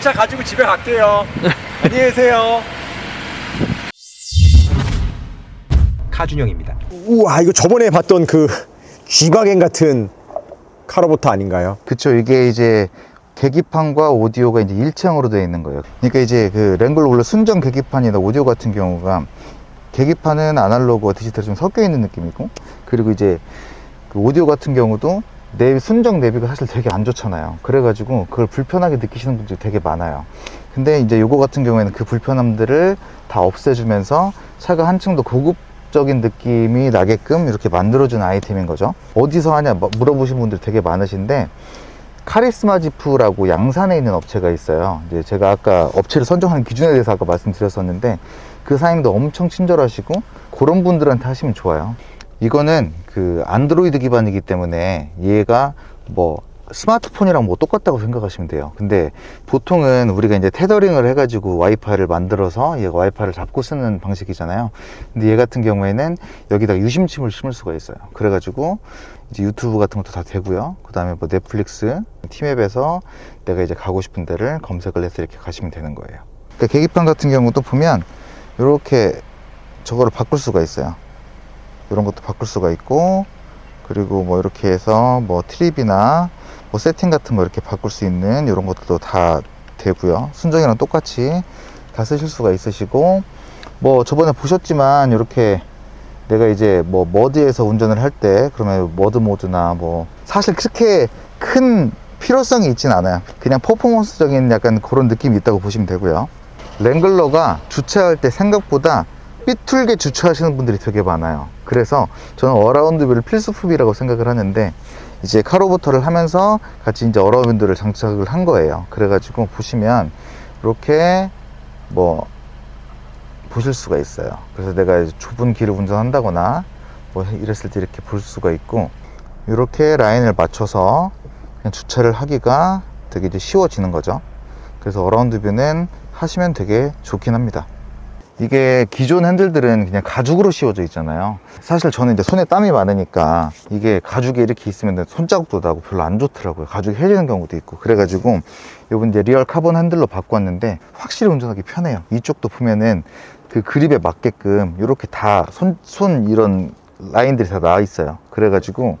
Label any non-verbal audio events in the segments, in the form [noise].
차 가지고 집에 갈게요. [laughs] 안녕히 계세요. 카준영입니다. 우와 이거 저번에 봤던 그 G바겐 같은 카로보터 아닌가요? 그쵸 이게 이제 계기판과 오디오가 이제 일체형으로 되어 있는 거예요 그러니까 이제 그 랭글로 원래 순정 계기판이나 오디오 같은 경우가 계기판은 아날로그와 디지털이 좀 섞여 있는 느낌이고 그리고 이제 그 오디오 같은 경우도 내비 순정 내비가 사실 되게 안 좋잖아요 그래가지고 그걸 불편하게 느끼시는 분들이 되게 많아요 근데 이제 요거 같은 경우에는 그 불편함들을 다 없애주면서 차가 한층 더 고급 적인 느낌이 나게끔 이렇게 만들어준 아이템인 거죠 어디서 하냐 뭐 물어보신 분들 되게 많으신데 카리스마 지프라고 양산에 있는 업체가 있어요. 이제 제가 아까 업체를 선정하는 기준에 대해서 아까 말씀드렸었는데 그 사장님도 엄청 친절하시고 그런 분들한테 하시면 좋아요. 이거는 그 안드로이드 기반이기 때문에 얘가 뭐 스마트폰이랑 뭐 똑같다고 생각하시면 돼요. 근데 보통은 우리가 이제 테더링을 해가지고 와이파이를 만들어서 얘가 와이파이를 잡고 쓰는 방식이잖아요. 근데 얘 같은 경우에는 여기다가 유심칩을 심을 수가 있어요. 그래가지고 이제 유튜브 같은 것도 다 되고요. 그 다음에 뭐 넷플릭스, 티맵에서 내가 이제 가고 싶은 데를 검색을 해서 이렇게 가시면 되는 거예요. 그러니까 계기판 같은 경우도 보면 이렇게 저거를 바꿀 수가 있어요. 이런 것도 바꿀 수가 있고 그리고 뭐 이렇게 해서 뭐 트립이나 뭐 세팅 같은 거 이렇게 바꿀 수 있는 이런 것들도 다 되고요. 순정이랑 똑같이 다 쓰실 수가 있으시고 뭐 저번에 보셨지만 이렇게 내가 이제 뭐 머드에서 운전을 할 때 그러면 머드 모드나 뭐 사실 그렇게 큰 필요성이 있진 않아요. 그냥 퍼포먼스적인 약간 그런 느낌이 있다고 보시면 되고요. 랭글러가 주차할 때 생각보다 삐뚤게 주차하시는 분들이 되게 많아요. 그래서 저는 어라운드 뷰를 필수품이라고 생각을 하는데 이제 카로부터를 하면서 같이 이제 어라운드를 장착을 한 거예요. 그래가지고 보시면 이렇게 뭐 보실 수가 있어요. 그래서 내가 좁은 길을 운전한다거나 뭐 이랬을 때 이렇게 볼 수가 있고 이렇게 라인을 맞춰서 그냥 주차를 하기가 되게 이제 쉬워지는 거죠. 그래서 어라운드 뷰는 하시면 되게 좋긴 합니다. 이게 기존 핸들들은 그냥 가죽으로 씌워져 있잖아요. 사실 저는 이제 손에 땀이 많으니까 이게 가죽이 이렇게 있으면 손자국도 나고 별로 안 좋더라고요. 가죽이 해지는 경우도 있고. 그래가지고 요번 이제 리얼 카본 핸들로 바꿨는데 확실히 운전하기 편해요. 이쪽도 보면은 그 그립에 맞게끔 이렇게 다 손, 손 이런 라인들이 다 나와 있어요. 그래가지고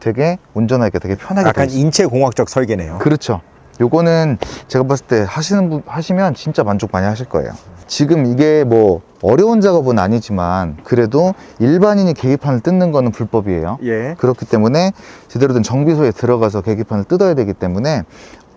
되게 운전하기가 되게 편하게 돼 약간. 인체 공학적 설계네요. 그렇죠. 요거는 제가 봤을 때 하시는 분 하시면 진짜 만족 많이 하실 거예요. 지금 이게 뭐 어려운 작업은 아니지만 그래도 일반인이 계기판을 뜯는 거는 불법이에요. 예. 그렇기 때문에 제대로 된 정비소에 들어가서 계기판을 뜯어야 되기 때문에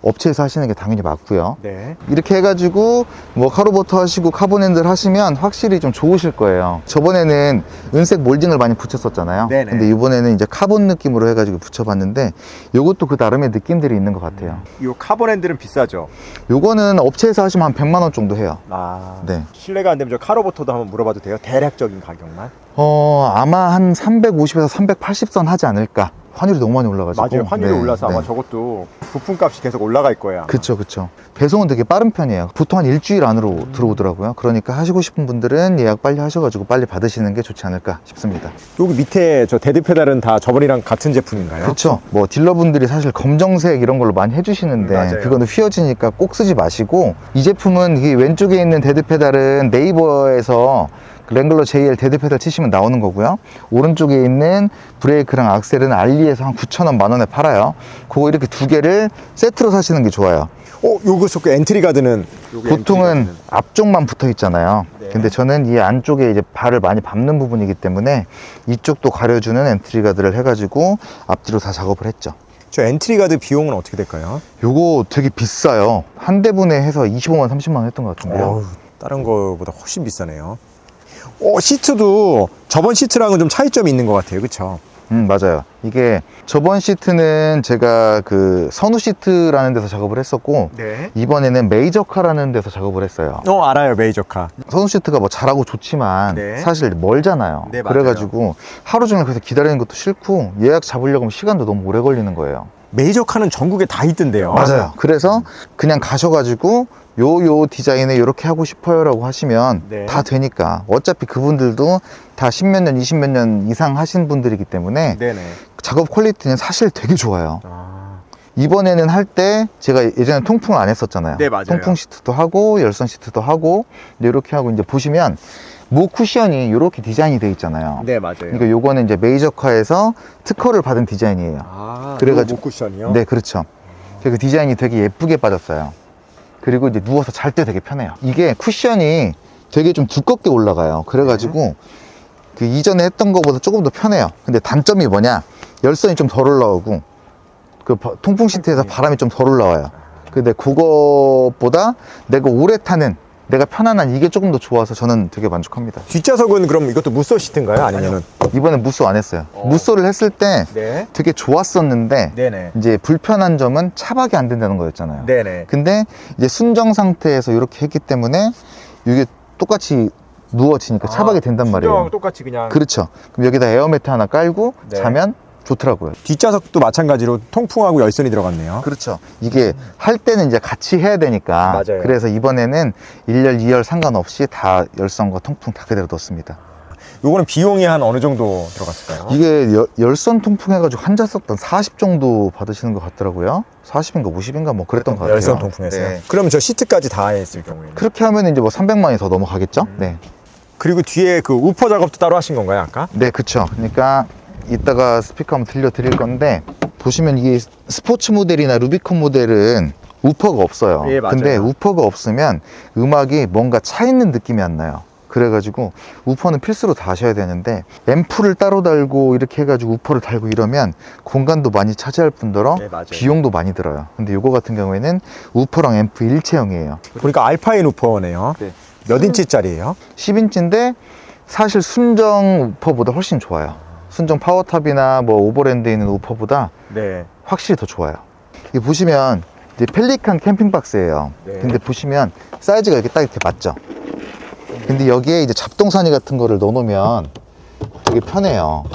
업체에서 하시는 게 당연히 맞고요. 네. 이렇게 해가지고 뭐 카로버터 하시고 카본핸들 하시면 확실히 좀 좋으실 거예요. 저번에는 은색 몰딩을 많이 붙였었잖아요. 네네. 근데 이번에는 이제 카본 느낌으로 해가지고 붙여봤는데 요것도 그 나름의 느낌들이 있는 것 같아요. 이 카본 핸들은 비싸죠. 요거는 업체에서 하시면 한 100만 원 정도 해요. 아. 네. 실례가 안 되면 저 카로보터도 한번 물어봐도 돼요? 대략적인 가격만. 어, 아마 한 350에서 380선 하지 않을까. 환율이 너무 많이 올라가지고. 맞아요. 환율이 네, 올라서 아마 네. 저것도 부품값이 계속 올라갈 거예요. 그쵸, 그쵸. 배송은 되게 빠른 편이에요. 보통 한 일주일 안으로 음. 들어오더라고요. 그러니까 하시고 싶은 분들은 예약 빨리 하셔가지고 빨리 받으시는 게 좋지 않을까 싶습니다. 여기 밑에 저 데드 페달은 다 저번이랑 같은 제품인가요? 그쵸. 뭐 딜러분들이 사실 검정색 이런 걸로 많이 해주시는데 음, 맞아요. 그거는 휘어지니까 꼭 쓰지 마시고 이 제품은 이 왼쪽에 있는 데드 페달은 네이버에서 그 랭글러 JL 데드 페달 치시면 나오는 거고요. 오른쪽에 있는 브레이크랑 악셀은 알리에서 한 9,000원 만 원에 팔아요. 그거 이렇게 두 개를 세트로 사시는 게 좋아요. 어, 요거 저그 엔트리 가드는 보통은 엔트리 가드는. 앞쪽만 붙어 있잖아요. 네. 근데 저는 이 안쪽에 이제 발을 많이 밟는 부분이기 때문에 이쪽도 가려주는 엔트리 가드를 해가지고 앞뒤로 다 작업을 했죠. 저 엔트리 가드 비용은 어떻게 될까요? 요거 되게 비싸요. 한 대분에 해서 25만 30만 원 했던 것 같은데요. 어우, 다른 거보다 훨씬 비싸네요. 어, 시트도 저번 시트랑은 좀 차이점이 있는 것 같아요. 그쵸? 음, 맞아요. 이게 저번 시트는 제가 그 선우 시트라는 데서 작업을 했었고 네. 이번에는 메이저카라는 데서 작업을 했어요. 어, 알아요. 메이저카. 선우 시트가 뭐 잘하고 좋지만 네. 사실 멀잖아요. 네, 맞아요. 그래가지고 하루 종일 그래서 기다리는 것도 싫고 예약 잡으려고 하면 시간도 너무 오래 걸리는 거예요. 메이저카는 전국에 다 있던데요. 맞아요. 그래서 그냥 가셔가지고 요 요 디자인에 이렇게 하고 싶어요 라고 하시면 네. 다 되니까 어차피 그분들도 다 십몇 년, 이십 몇 년 이상 하신 분들이기 때문에 네네. 작업 퀄리티는 사실 되게 좋아요. 아, 이번에는 할 때 제가 예전에 통풍을 안 했었잖아요. 네, 맞아요. 통풍 시트도 하고 열선 시트도 하고 이렇게 하고 이제 보시면 모 쿠션이 이렇게 디자인이 되어 있잖아요. 네, 맞아요. 그러니까 요거는 이제 메이저카에서 특허를 받은 디자인이에요. 아, 그래가지고- 쿠션이요? 네, 그렇죠. 그 디자인이 되게 예쁘게 빠졌어요. 그리고 이제 누워서 잘 때 되게 편해요. 이게 쿠션이 되게 좀 두껍게 올라가요. 그래가지고 그 이전에 했던 것보다 조금 더 편해요. 근데 단점이 뭐냐? 열선이 좀 덜 올라오고 그 바- 통풍 시트에서 바람이 좀 덜 올라와요. 근데 그것보다 내가 오래 타는 내가 편안한 이게 조금 더 좋아서 저는 되게 만족합니다. 뒷좌석은 그럼 이것도 무쏘 시트인가요? 아니면은? 이번에 무쏘 안 했어요. 어. 무쏘를 했을 때 네. 되게 좋았었는데 네네. 이제 불편한 점은 차박이 안 된다는 거였잖아요. 네네. 근데 이제 순정 상태에서 이렇게 했기 때문에 이게 똑같이 누워지니까 차박이 된단 말이에요. 똑같이 그냥. 그렇죠. 그럼 여기다 에어매트 하나 깔고 네. 자면 좋더라고요. 뒷좌석도 마찬가지로 통풍하고 열선이 들어갔네요. 그렇죠. 이게 할 때는 이제 같이 해야 되니까. 맞아요. 그래서 이번에는 1열, 2열 상관없이 다 열선과 통풍 다 그대로 넣었습니다. 요거는 비용이 한 어느 정도 들어갔을까요? 이게 열, 열선 통풍 해가지고 한 좌석당 40 정도 받으시는 것 같더라고요. 40인가 50인가 뭐 그랬던 것 같아요. 열선 통풍했어요. 네. 그러면 저 시트까지 다 했을 경우에는. 그렇게 하면 이제 뭐 300만이 더 넘어가겠죠? 음. 네. 그리고 뒤에 그 우퍼 작업도 따로 하신 건가요, 아까? 네, 그쵸. 그러니까 이따가 스피커 한번 들려드릴 건데 보시면 이게 스포츠 모델이나 루비콘 모델은 우퍼가 없어요. 예, 맞아요. 근데 우퍼가 없으면 음악이 뭔가 차 있는 느낌이 안 나요. 그래가지고 우퍼는 필수로 다 하셔야 되는데 앰프를 따로 달고 이렇게 해가지고 우퍼를 달고 이러면 공간도 많이 차지할 뿐더러 네, 맞아요. 비용도 많이 들어요. 근데 이거 같은 경우에는 우퍼랑 앰프 일체형이에요. 보니까 알파인 우퍼네요. 네. 몇 인치짜리예요? 10인치인데 사실 순정 우퍼보다 훨씬 좋아요. 순정 파워탑이나 뭐 오버랜드에 있는 우퍼보다 네. 확실히 더 좋아요. 이 보시면 이제 펠리칸 캠핑 박스예요. 네. 근데 보시면 사이즈가 이렇게 딱 이렇게 맞죠. 근데 여기에 이제 잡동사니 같은 거를 넣어놓으면 되게 편해요.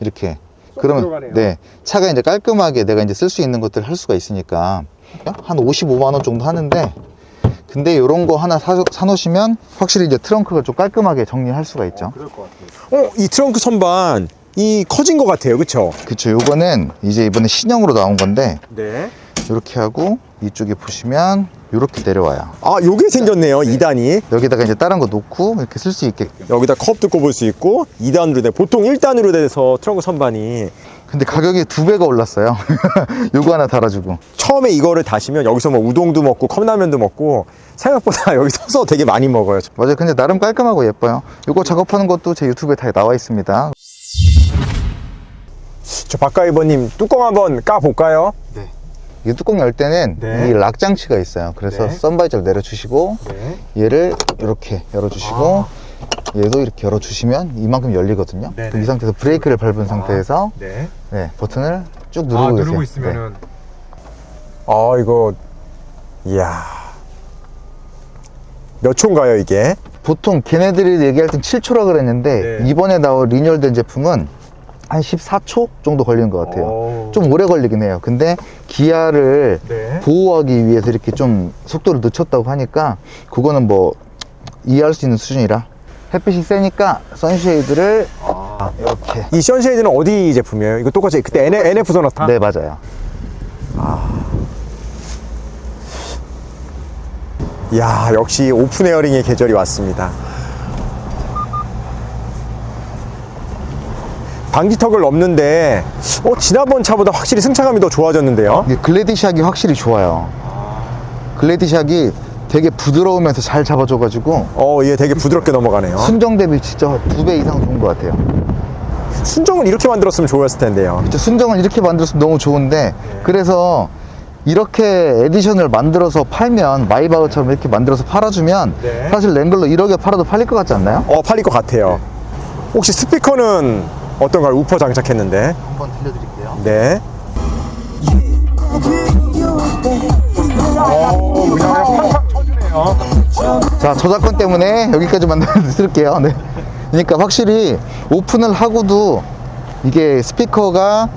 이렇게. 그러면 들어가네요. 네 차가 이제 깔끔하게 내가 이제 쓸 수 있는 것들 을할 수가 있으니까 한 55만 원 정도 하는데 근데 이런 거 하나 사, 사놓으시면 확실히 이제 트렁크가 좀 깔끔하게 정리할 수가 있죠. 그럴 것 같아요. 어, 이 트렁크 선반 이 커진 것 같아요, 그렇죠? 그쵸. 요거는 이제 이번에 신형으로 나온 건데 네. 이렇게 하고 이쪽에 보시면 이렇게 내려와요. 아, 요게 생겼네요, 2단이. 여기다가 이제 다른 거 놓고 이렇게 쓸 수 있게. 여기다 컵도 꼽을 수 있고 2단으로 돼. 보통 1단으로 돼서 트렁크 선반이 근데 가격이 두 배가 올랐어요. [laughs] 요거 하나 달아주고. 처음에 이거를 다시면 여기서 뭐 우동도 먹고 컵라면도 먹고 생각보다 [laughs] 여기 서서 되게 많이 먹어요. 맞아요. 근데 나름 깔끔하고 예뻐요. 요거 작업하는 것도 제 유튜브에 다 나와 있습니다. 저 박가이버님 뚜껑 한번 까 볼까요? 이 뚜껑 열 때는 네. 이 락 장치가 있어요. 그래서 네. 선바이저를 내려주시고 네. 얘를 이렇게 열어주시고 얘도 이렇게 열어주시면 이만큼 열리거든요. 네네. 이 상태에서 브레이크를 밟은 상태에서 네. 네, 버튼을 쭉 누르고 계세요. 네. 아 이거 이야 몇 초인가요 이게? 보통 걔네들이 얘기할 땐 7초라 그랬는데 네. 이번에 나온 리뉴얼된 제품은 한 14초 정도 걸리는 것 같아요. 오. 좀 오래 걸리긴 해요. 근데 기아를 네. 보호하기 위해서 이렇게 좀 속도를 늦췄다고 하니까 그거는 뭐 이해할 수 있는 수준이라 햇빛이 세니까 선쉐이드를 아. 이렇게 이 선쉐이드는 어디 제품이에요? 이거 똑같이 그때 NF, NF 소나타? 네 맞아요. 이야 역시 오픈 에어링의 계절이 왔습니다. 방지턱을 넘는데 어, 지난번 차보다 확실히 승차감이 더 좋아졌는데요? 이게 글래디샥이 확실히 좋아요. 글래디샥이 되게 부드러우면서 잘 잡아줘가지고 어, 이게 되게 부드럽게 넘어가네요. 순정 대비 진짜 두 배 이상 좋은 것 같아요. 순정을 이렇게 만들었으면 좋았을 텐데요. 진짜 순정을 이렇게 만들었으면 너무 좋은데 그래서 이렇게 에디션을 만들어서 팔면 마이바흐처럼 이렇게 만들어서 팔아주면 네. 사실 랭글러 1억에 팔아도 팔릴 것 같지 않나요? 어, 팔릴 것 같아요. 혹시 스피커는 어떤가요? 우퍼 장착했는데. 한번 들려드릴게요. 네. 어, 그냥 팡팡 쳐주네요. 자 저작권 때문에 여기까지 만 들을게요. 네. 그러니까 확실히 오픈을 하고도 이게 스피커가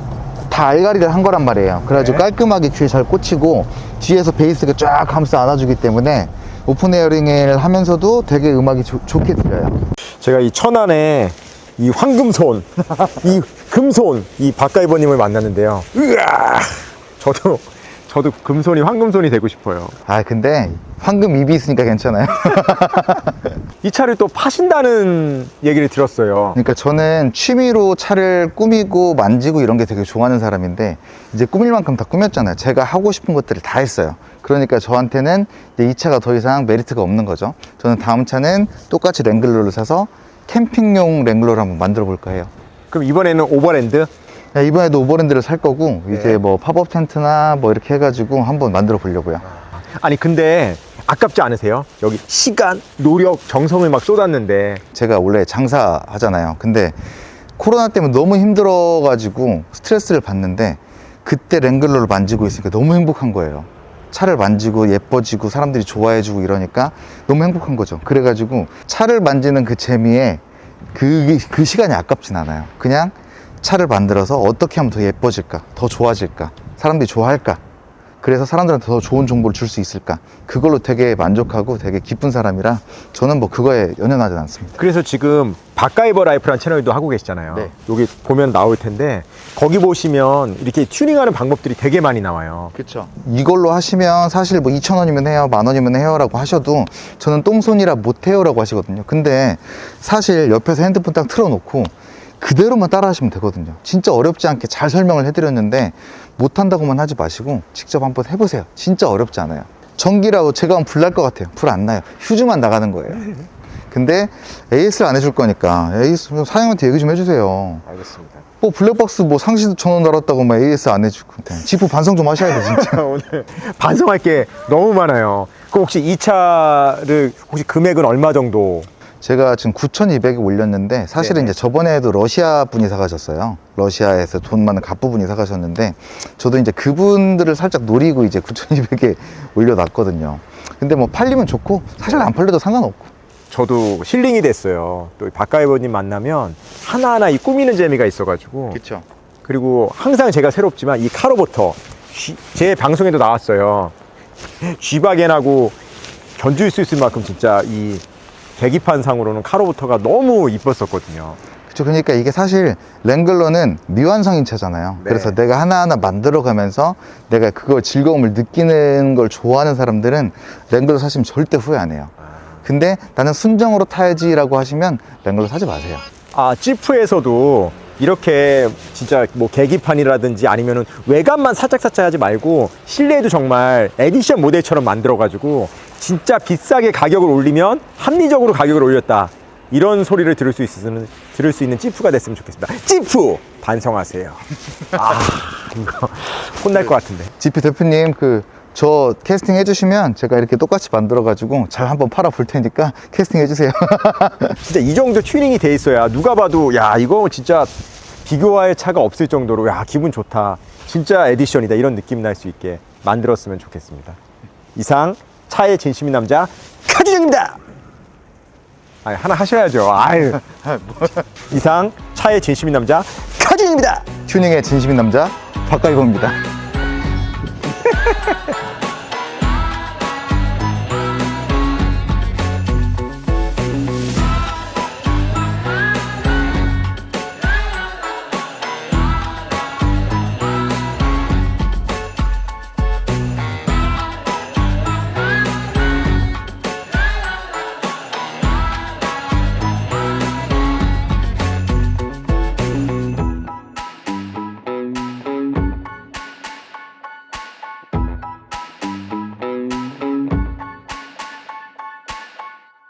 다 알가리를 한 거란 말이에요. 그래가지고 네. 깔끔하게 귀에 잘 꽂히고 뒤에서 베이스가 쫙 감싸 안아주기 때문에 오픈 에어링을 하면서도 되게 음악이 좋- 좋게 들려요. 제가 이 천안에 이 황금손, [laughs] 이 금손, 이 박가이버님을 만났는데요. 으아! 저도 저도 금손이 황금손이 되고 싶어요. 아 근데 황금 입이 있으니까 괜찮아요. [laughs] 이 차를 또 파신다는 얘기를 들었어요. 그러니까 저는 취미로 차를 꾸미고 만지고 이런 게 되게 좋아하는 사람인데 이제 꾸밀 만큼 다 꾸몄잖아요. 제가 하고 싶은 것들을 다 했어요. 그러니까 저한테는 이제 이 차가 더 이상 메리트가 없는 거죠. 저는 다음 차는 똑같이 랭글러를 사서 캠핑용 랭글러를 한번 만들어 볼까 해요. 그럼 이번에는 오버랜드? 야, 이번에도 오버랜드를 살 거고 네. 이제 뭐 팝업 텐트나 뭐 이렇게 해가지고 한번 만들어 보려고요. 아니 근데 아깝지 않으세요? 여기 시간, 노력, 정성을 막 쏟았는데 제가 원래 장사하잖아요. 근데 코로나 때문에 너무 힘들어가지고 스트레스를 받는데 그때 랭글러를 만지고 있으니까 너무 행복한 거예요. 차를 만지고 예뻐지고 사람들이 좋아해주고 이러니까 너무 행복한 거죠. 그래가지고 차를 만지는 그 재미에 그, 그 시간이 아깝진 않아요. 그냥 차를 만들어서 어떻게 하면 더 예뻐질까, 더 좋아질까, 사람들이 좋아할까. 그래서 사람들한테 더 좋은 정보를 줄 수 있을까. 그걸로 되게 만족하고 되게 기쁜 사람이라 저는 뭐 그거에 연연하진 않습니다. 그래서 지금 바카이버 라이프라는 채널도 하고 계시잖아요. 네. 여기 보면 나올 텐데 거기 보시면 이렇게 튜닝하는 방법들이 되게 많이 나와요. 그렇죠. 이걸로 하시면 사실 뭐 2천 원이면 해요, 만 원이면 해요 라고 하셔도 저는 똥손이라 못 해요 라고 하시거든요. 근데 사실 옆에서 핸드폰 딱 틀어놓고 그대로만 따라하시면 되거든요. 진짜 어렵지 않게 잘 설명을 해드렸는데 못한다고만 하지 마시고 직접 한번 해보세요. 진짜 어렵지 않아요. 전기라고 제가 하면 불날 것 같아요. 불 안 나요. 휴즈만 나가는 거예요. 근데 AS를 안 해줄 거니까 AS 좀 사장님한테 얘기 좀 해주세요. 알겠습니다. 뭐 블랙박스 뭐 상시 천원 달았다고 막 AS 안 해주고 지프 반성 좀 하셔야 돼 진짜. [laughs] 오늘 반성할 게 너무 많아요. 그럼 혹시 이 차를 혹시 금액은 얼마 정도? 제가 지금 9,200에 올렸는데 사실은 네네. 이제 저번에도 러시아 분이 사가셨어요. 러시아에서 돈 많은 갑부 분이 사가셨는데 저도 이제 그분들을 살짝 노리고 이제 9,200에 [laughs] 올려놨거든요. 근데 뭐 팔리면 좋고 사실 안 팔려도 상관없고. 저도 힐링이 됐어요. 또 바카이버님 만나면 하나하나 이 꾸미는 재미가 있어가지고 그렇죠. 그리고 항상 제가 새롭지만 이 카로버터 쥐- 제 방송에도 나왔어요. [laughs] 쥐바겐하고 견줄 수 있을 만큼 진짜 이 계기판 상으로는 카로버터가 너무 이뻤었거든요. 그렇죠. 그러니까 이게 사실 랭글러는 미완성인 차잖아요. 네. 그래서 내가 하나하나 만들어가면서 내가 그거 즐거움을 느끼는 걸 좋아하는 사람들은 랭글러 사시면 절대 후회 안 해요. 근데 나는 순정으로 타야지라고 하시면 랭글러 사지 마세요. 아, 지프에서도 이렇게 진짜 뭐 계기판이라든지 아니면은 외관만 살짝살짝 하지 말고 실내에도 정말 에디션 모델처럼 만들어가지고 진짜 비싸게 가격을 올리면 합리적으로 가격을 올렸다. 이런 소리를 들을 수 있는 들을 수 있는 지프가 됐으면 좋겠습니다. 지프 반성하세요. 아 이거 혼날 것 같은데. GP 대표님 그 저 캐스팅 해주시면 제가 이렇게 똑같이 만들어가지고 잘 한번 팔아 볼 테니까 캐스팅 해주세요. [laughs] 진짜 이 정도 튜닝이 돼 있어야 누가 봐도 야 이거 진짜 비교할 차가 없을 정도로 야 기분 좋다. 진짜 에디션이다. 이런 느낌 날 수 있게 만들었으면 좋겠습니다. 이상 차의 진심인 남자 카주정입니다! 아 하나 하셔야죠. 아유. [laughs] 이상 차의 진심인 남자 카주정입니다! 튜닝의 진심인 남자 박가이범입니다. [laughs]